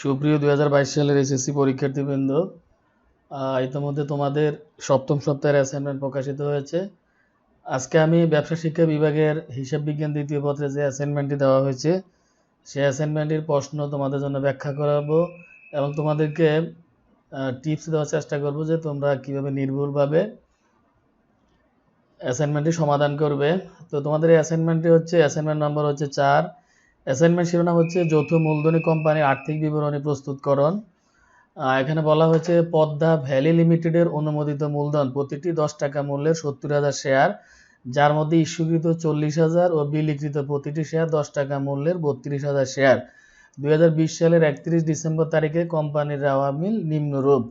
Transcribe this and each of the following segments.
সুপ্রিয় দুই হাজার বাইশ সালের এসএসসি পরীক্ষার্থীবৃন্দ ইতিমধ্যে তোমাদের সপ্তম সপ্তাহের অ্যাসাইনমেন্ট প্রকাশিত হয়েছে। আজকে আমি ব্যবসা শিক্ষা বিভাগের হিসাব বিজ্ঞান দ্বিতীয় পত্রে যে অ্যাসাইনমেন্টটি দেওয়া হয়েছে, সেই অ্যাসাইনমেন্টের প্রশ্ন তোমাদের জন্য ব্যাখ্যা করাবো এবং তোমাদেরকে টিপস দেওয়ার চেষ্টা করব যে তোমরা কীভাবে নির্ভুলভাবে অ্যাসাইনমেন্টটি সমাধান করবে। তো তোমাদের অ্যাসাইনমেন্টটি হচ্ছে অ্যাসাইনমেন্ট নম্বর হচ্ছে চার। অ্যাসাইনমেন্ট শিরোনাম হচ্ছে যৌথ মূলধনী কোম্পানির আর্থিক বিবরণী প্রস্তুতকরণ। এখানে বলা হয়েছে পদ্মা ভ্যালি লিমিটেডের অনুমোদিত মূলধন প্রতিটি দশ টাকা মূল্যের সত্তর হাজার শেয়ার, যার মধ্যে ইস্যুকৃত চল্লিশ হাজার ও বিলিকৃত প্রতিটি শেয়ার দশ টাকা মূল্যের বত্রিশ হাজার শেয়ার। দুই হাজার বিশ সালের একত্রিশ ডিসেম্বর তারিখে কোম্পানির রাওয়া মিল নিম্নরূপ।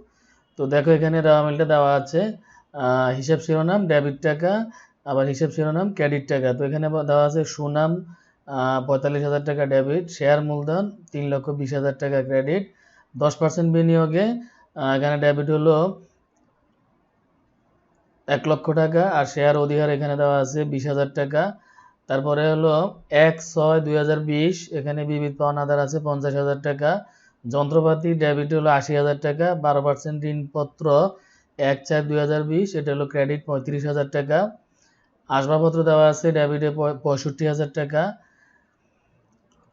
তো দেখো এখানে রাওয়া মিলটা দেওয়া আছে। হিসাব শিরোনাম, ডেবিট টাকা, আবার হিসাব শিরোনাম, ক্রেডিট টাকা। তো এখানে দেওয়া আছে সুনাম পঁয়তাল্লিশ হাজার টাকা ডেবিট শেয়ার মূলধন তিন লক্ষ বিশ হাজার টাকা ক্রেডিট দশ পার্সেন্ট বিনিয়োগে এখানে ডেবিট হলো এক লক্ষ টাকা আর শেয়ার অধিকার এখানে দেওয়া আছে বিশ হাজার টাকা। তারপরে হলো এক ছয় দুই হাজার বিশ, এখানে বিবিধ পাওনাদার আছে পঞ্চাশ হাজার টাকা। যন্ত্রপাতি ডেবিট হলো আশি হাজার টাকা, বারো পার্সেন্ট ঋণপত্র এক চার দুই হাজার বিশ, এটা হলো ক্রেডিট পঁয়ত্রিশ হাজার টাকা। আসবাবপত্র দেওয়া আছে ডেবিটে পঁয়ষট্টি হাজার টাকা।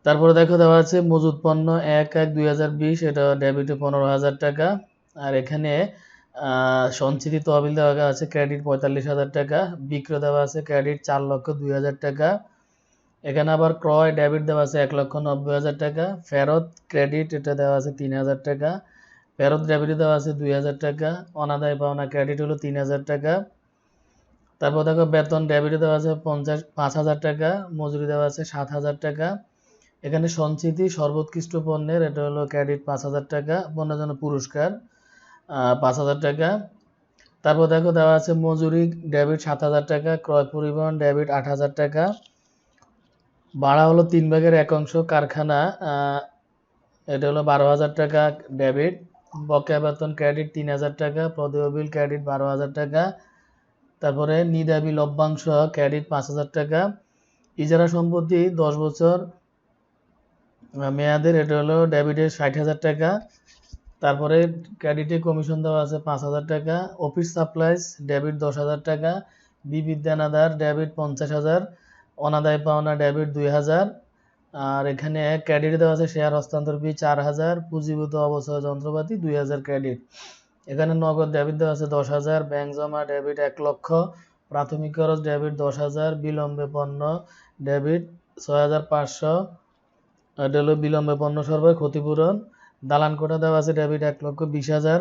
তারপরে দেখো দেওয়া আছে মজুদ পণ্য এক এক দুই এটা ডেবিটে পনেরো হাজার টাকা। আর এখানে সঞ্চিতি তহবিল দেওয়া আছে ক্রেডিট পঁয়তাল্লিশ হাজার টাকা। বিক্রয় দেওয়া আছে ক্রেডিট চার লক্ষ দুই হাজার টাকা। এখানে আবার ক্রয় ডেবিট দেওয়া আছে এক লক্ষ নব্বই হাজার টাকা। ফেরত ক্রেডিট এটা দেওয়া আছে তিন হাজার টাকা। ফেরত ডেবিট দেওয়া আছে দুই হাজার টাকা। অনাদায় পাওনা ক্রেডিট হলো তিন হাজার টাকা। তারপর দেখো বেতন ডেবিটে দেওয়া আছে পঞ্চাশ, পাঁচ হাজার টাকা। মজুরি দেওয়া আছে সাত হাজার টাকা। এখানে সঞ্চিতি সর্বোৎকৃষ্ট পণ্যের, এটা হলো ক্রেডিট পাঁচ হাজার টাকা, পণ্যের জন্য পুরস্কার পাঁচ হাজার টাকা। তারপর দেখো দেওয়া আছে মজুরি, ডেবিট সাত হাজার টাকা, ক্রয় পরিবহন ডেবিট আট হাজার টাকা। ভাড়া হলো তিন ভাগের এক অংশ, কারখানা এটা হলো বারো হাজার টাকা ডেবিট। বকেয়া বেতন ক্রেডিট তিন হাজার টাকা, প্রদেয় বিল ক্রেডিট বারো হাজার টাকা। তারপরে নিদাবি লভ্যাংশ ক্রেডিট পাঁচ হাজার টাকা। ইজারা সম্পত্তি দশ বছর মেয়াদের এটা হলো ডেবিটে ষাট হাজার টাকা। তারপরে ক্রেডিটে কমিশন দেওয়া আছে পাঁচ হাজার টাকা। অফিস সাপ্লাইজ ডেবিট দশ হাজার টাকা। বিবিধ দানাদার ডেবিট পঞ্চাশ হাজার। অনাদায় পাওনা ডেবিট দুই হাজার। আর এখানে ক্রেডিট দেওয়া আছে শেয়ার হস্তান্তর ফি চার হাজার। পুঁজিভূত অবসর যন্ত্রপাতি দুই হাজার ক্রেডিট এখানে নগদ ডেবিট দেওয়া আছে দশ হাজার। ব্যাংক জমা ডেবিট এক লক্ষ। প্রাথমিক খরচ ডেবিট দশ হাজার। বিলম্বে পণ্য ডেবিট ছয় হাজার পাঁচশো। এটা হলো বিলম্বে পণ্য সরবরাহ ক্ষতিপূরণ দালান কোটা দেওয়া আছে ডেবিট এক লক্ষ বিশ হাজার,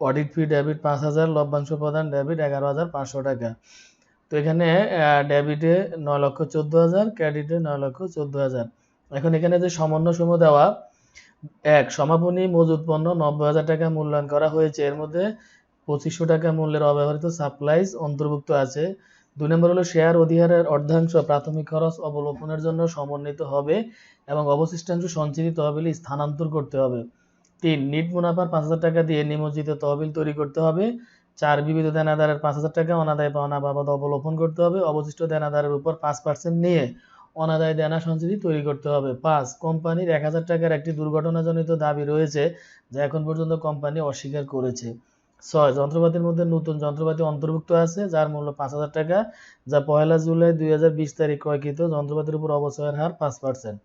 অডিট ফি ডেবিট পাঁচ হাজার, লভ্যাংশ প্রদান ডেবিট এগারো হাজার পাঁচশো টাকা। তো এখানে ডেবিটে নয় লক্ষ চোদ্দ হাজার, ক্রেডিটে নয় লক্ষ চোদ্দ হাজার। এখন এখানে যে সমন্বয় সমূহ দেওয়া, এক, সমাপনী মজুদ পণ্য নব্বই হাজার টাকা মূল্যায়ন করা হয়েছে। এর মধ্যে পঁচিশশো টাকা মূল্যের অব্যবহৃত সাপ্লাইজ অন্তর্ভুক্ত আছে। দুই নম্বর হলো শেয়ার অধিহারের অর্ধাংশ প্রাথমিক খরচ অবলোপনের জন্য সমন্বিত হবে এবং অবশিষ্টাংশ সঞ্চিত তহবিলে স্থানান্তর করতে হবে। তিন, নিট মুনাফার পাঁচ হাজার টাকা দিয়ে নিমজ্জিত তহবিল তৈরি করতে হবে। চার, বিবিধ দেনাদারের পাঁচ হাজার টাকা অনাদায় পাওনা বাবদ অবলোপন করতে হবে। অবশিষ্ট দেনাদারের উপর পাঁচ পার্সেন্ট নিয়ে অনাদায় দেনা সঞ্চিতি তৈরি করতে হবে। পাঁচ, কোম্পানির এক হাজার টাকার একটি দুর্ঘটনাজনিত দাবি রয়েছে যা এখন পর্যন্ত কোম্পানি অস্বীকার করেছে। ছয় যন্ত্রপাতির মধ্যে নতুন যন্ত্রপাতি অন্তর্ভুক্ত আছে, যার মূল্য পাঁচ হাজার টাকা, যা পয়লা জুলাই দুই হাজার বিশ তারিখ ক্রয়কৃত। যন্ত্রপাতির উপর অবচয়ের হার পাঁচ পার্সেন্ট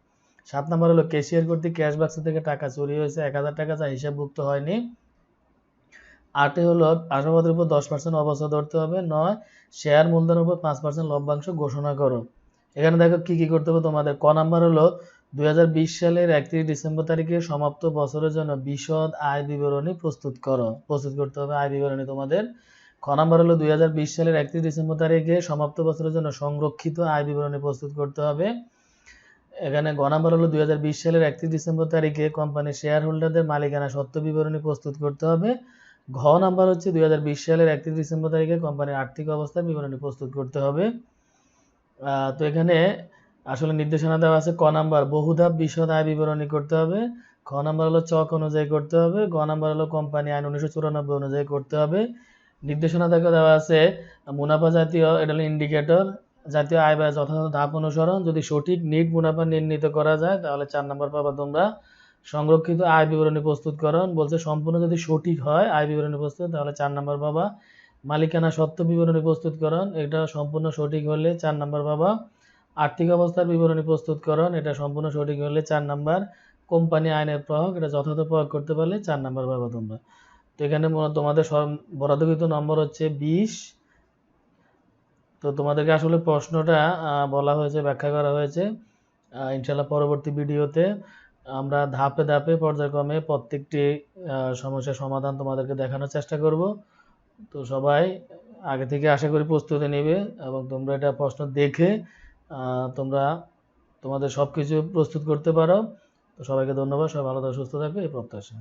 সাত নম্বর হলো, ক্যাশিয়ার কর্তৃক ক্যাশ বাক্স থেকে টাকা চুরি হয়েছে এক হাজার টাকা, যা হিসাবভুক্ত হয়নি। আটে হলো, আসবাবপত্রের উপর দশ পার্সেন্ট অবচয় ধরতে হবে। নয় শেয়ার মূলধনের উপর পাঁচ পার্সেন্ট লভ্যাংশ ঘোষণা করো। এখানে দেখো কি কি করতে হবে তোমাদের। ক নাম্বার হলো দুই হাজার বিশ সালের একত্রিশ ডিসেম্বর তারিখে সমাপ্ত বছরের জন্য বিশদ আয় বিবরণী প্রস্তুত করো। প্রস্তুত করতে হবে আয় বিবরণী তোমাদের। খ নাম্বার হলো দুই সালের একত্রিশ ডিসেম্বর তারিখে সমাপ্ত বছরের জন্য সংরক্ষিত আয় বিবরণী প্রস্তুত করতে হবে। এখানে গ নাম্বার হলো দুই হাজার বিশ সালের একত্রিশ ডিসেম্বর তারিখে কোম্পানির শেয়ার হোল্ডারদের মালিকানা সত্ত্ব বিবরণী প্রস্তুত করতে হবে। ঘ নাম্বার হচ্ছে দুই হাজার বিশ সালের একত্রিশ ডিসেম্বর তারিখে কোম্পানির আর্থিক অবস্থার বিবরণী প্রস্তুত করতে হবে। তো এখানে আসলে নির্দেশনা দেওয়া আছে ক নাম্বার বহুধাপ বিশদ আয় বিবরণী করতে হবে। খ নাম্বার হলো চক অনুযায়ী করতে হবে। গ নাম্বার হলো কোম্পানি আইন উনিশশো চুরানব্বই অনুযায়ী করতে হবে। নির্দেশনা দেখো দেওয়া আছে, মুনাফা জাতীয়, এটা হলো ইন্ডিকেটর জাতীয় আয় ব্যয় যথাযথ ধাপ অনুসরণ। যদি সঠিক নিট মুনাফা নির্ণীত করা যায়, তাহলে চার নাম্বার পাবা তোমরা। সংরক্ষিত আয় বিবরণী প্রস্তুতকরণ বলছে সম্পূর্ণ যদি সঠিক হয় আয় বিবরণী প্রস্তুত, তাহলে চার নাম্বার পাবা। মালিকানা সত্ত্ব বিবরণী প্রস্তুতকরণ এটা সম্পূর্ণ সঠিক হলে চার নাম্বার পাবা। আর্থিক অবস্থার বিবরণী প্রস্তুতকরণ এটা সম্পূর্ণ সঠিক হলে চার নাম্বার কোম্পানি আইনের প্রয়োগ, এটা যথাযথ প্রয়োগ করতে পারলে চার নাম্বার পাবা তোমরা তো এখানে তোমাদের বরাদ্দকৃত নম্বর হচ্ছে বিশ। তো তোমাদেরকে আসলে প্রশ্নটা বলা হয়েছে, ব্যাখ্যা করা হয়েছে। ইনশাল্লাহ পরবর্তী ভিডিওতে আমরা ধাপে ধাপে পর্যায়ক্রমে প্রত্যেকটি সমস্যার সমাধান তোমাদেরকে দেখানোর চেষ্টা করব। তো সবাই আগে থেকে আশা করি প্রস্তুতি নেবে এবং তোমরা এটা প্রশ্ন দেখে তোমরা তোমাদের সব কিছু প্রস্তুত করতে পারো। তো সবাইকে ধন্যবাদ। সবাই ভালো থাকো, সুস্থ থাকবে এই প্রত্যাশা।